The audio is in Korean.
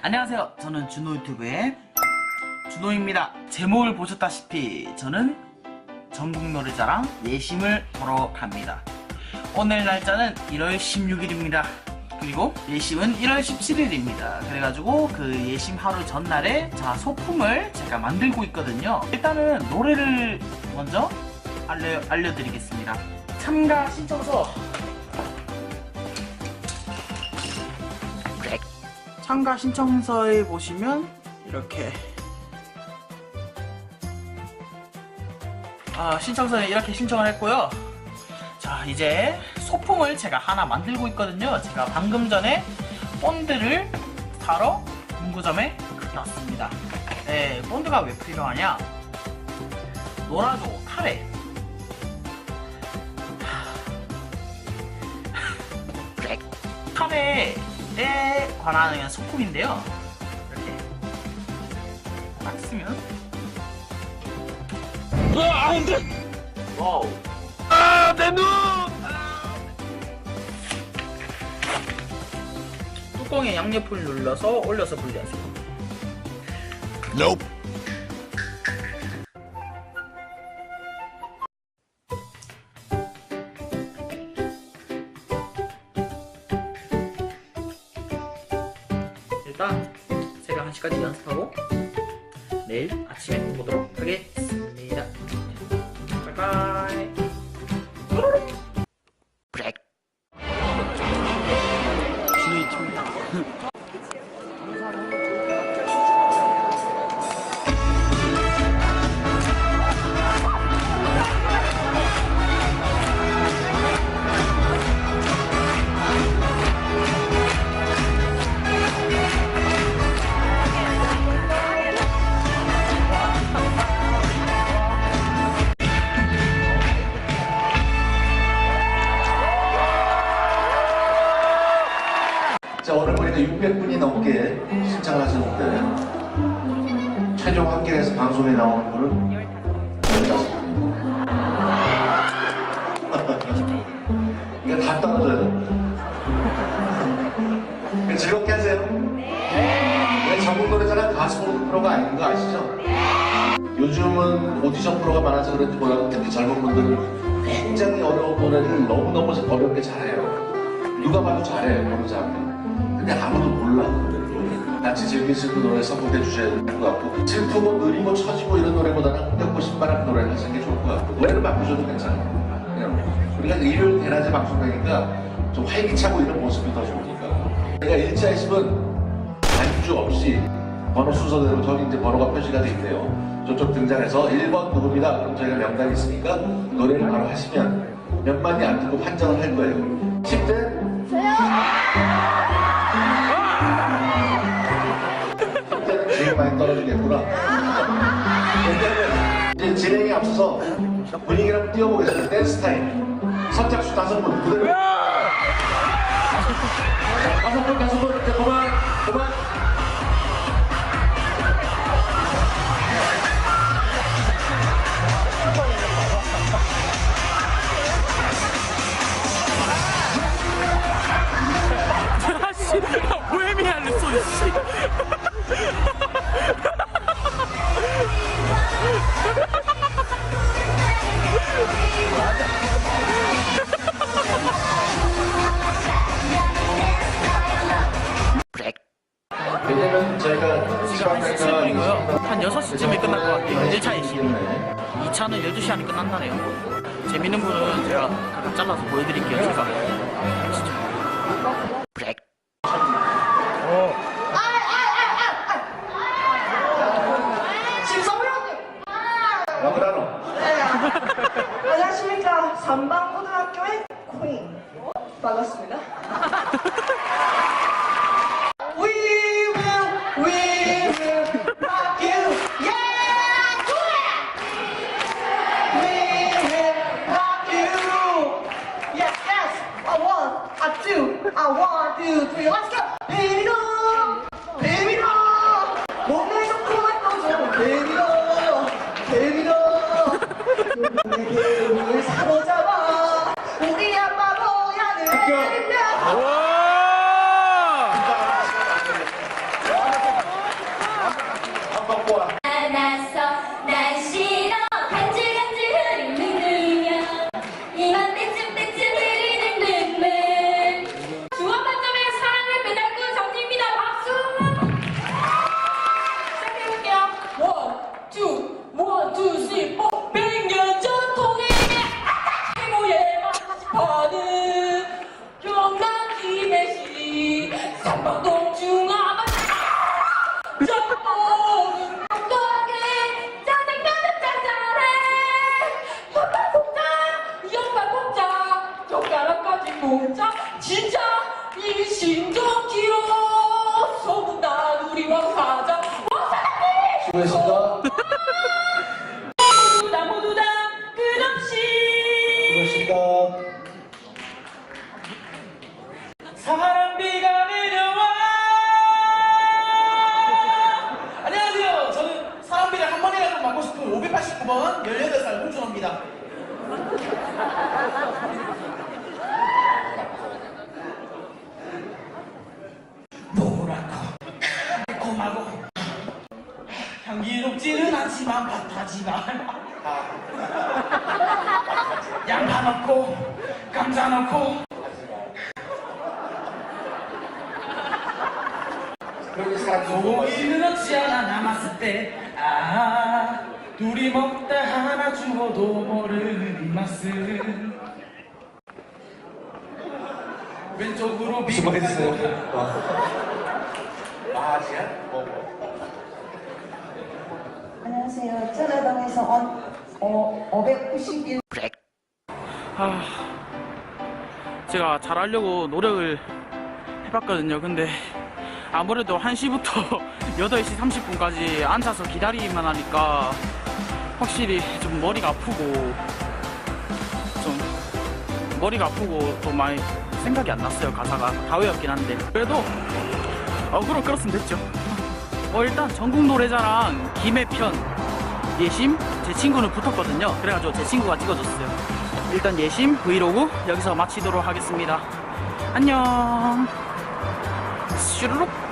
안녕하세요. 저는 준호 유튜브의 준호입니다. 제목을 보셨다시피 저는 전국 노래 자랑 예심을 보러 갑니다. 오늘 날짜는 1월 16일입니다. 그리고 예심은 1월 17일입니다. 그래가지고 그 예심 하루 전날에 자 소품을 제가 만들고 있거든요. 일단은 노래를 먼저 알려, 알려드리겠습니다. 참가 신청서 참가 신청서에 보시면 이렇게 아, 신청서에 이렇게 신청을 했고요. 자, 이제 소품을 제가 하나 만들고 있거든요. 제가 방금 전에 본드를 사러 문구점에 갔다 왔습니다. 네, 본드가 왜 필요하냐? 노라조 카레. 카레 에 관한 그냥 소품인데요. 이렇게 딱 쓰면 아, 안 돼! 와우. 아, 내 눈! 뚜껑에 양옆을 눌러서 올려서 분리하세요. Nope. 일단 새벽 1시까지 연습하고 내일 아침에 보도록 하겠습니다. 600분이 넘게 신청을 하셨는데, 최종 확인해서 방송에 나오는 15분입니다. 이거 다 떨어져요. 즐겁게 하세요. 네. 전국 노래자랑 가수 프로가 아닌 거 아시죠? 요즘은 오디션 프로가 많아서 그런지 몰라도 특히 젊은 분들은 굉장히 어려운 노래를 너무너무 어렵게 잘해요. 누가 봐도 잘해, 어느 사람이. 근데 아무도 몰라. 같이 즐길 수 있는 노래 선물해 주셔야 될것 같고, 슬프고 느리고 처지고 이런 노래보다는 흥겹고 신바람 노래를 하시는 게 좋을 것 같고, 노래를 바꾸셔도 괜찮아요. 그냥 우리가 일요일 대낮에 방송되니까 좀 활기차고 이런 모습이 더 좋으니까. 제가 일차 있으면 반주 없이 번호 순서대로 저기 이제 번호가 표시가 돼 있네요. 저쪽 등장해서 1번 누굽니다. 그럼 저희가 명단이 있으니까 노래를 바로 하시면 몇 마디 안 듣고 판정을 할 거예요. 10대? 많이 떨어지겠구나. 이제 진행이 앞서서 분위기를 한번 띄워보겠습니다. 댄스 타임. 선착순 다섯 분 그대로. 다섯 분, 다섯 분, 이제 그만, 그만. 왜 미안했어, 씨. 왜냐면 저희가 지금 17분이고요. 한 6시쯤에 끝날 것 같아요. 1차 예심이. 2차는 12시 안에 끝난다네요. 재밌는 분은 제가 각각 잘라서 보여드릴게요. 제가. 진짜. 브렉. 심성우형님! 라브라노. 안녕하십니까. 삼방고등학교의 코인. 반갑습니다. We will, we will rock you. Yeah! Do it! We will rock you. Yes, yes. A one, a a one, two, three. Let's go. Baby, go. 몸에서 코만 떠줘. Baby, go. 내게 우리를 사로잡아. 우리 아빠 모양을. 내리며. 진짜 일심동기로 소문난 우리 왕사자. 수고했습니다. 모두 다 모두 다 끝없이. 수고했습니다. 사랑비가 내려와. 안녕하세요. 저는 사랑비를 한 번이라도 맞고 싶은 589번 18살 홍준호입니다 노랗고 달콤하고 마 양파 넣고 감자 넣고 소고기는 없지 않아 남았을 때, 아, 둘이 먹다 하나 죽어도 모르는 이 맛은. 왼쪽으로 비고 수고했어요. 아지야? 어. 안녕하세요. 전라동에서 온 어, 591 아, 제가 잘하려고 노력을 해봤거든요. 근데 아무래도 1시부터 8시 30분까지 앉아서 기다리기만 하니까 확실히 좀 머리가 아프고 좀 머리가 아프고 또 많이 생각이 안 났어요. 가사가 다 외웠긴 한데 그래도 어그로 끌었으면 됐죠. 어, 일단 전국 노래자랑 김해 편 예심 제 친구는 붙었거든요. 그래가지고 제 친구가 찍어줬어요. 일단 예심 브이로그 여기서 마치도록 하겠습니다. 안녕. 슈르륵.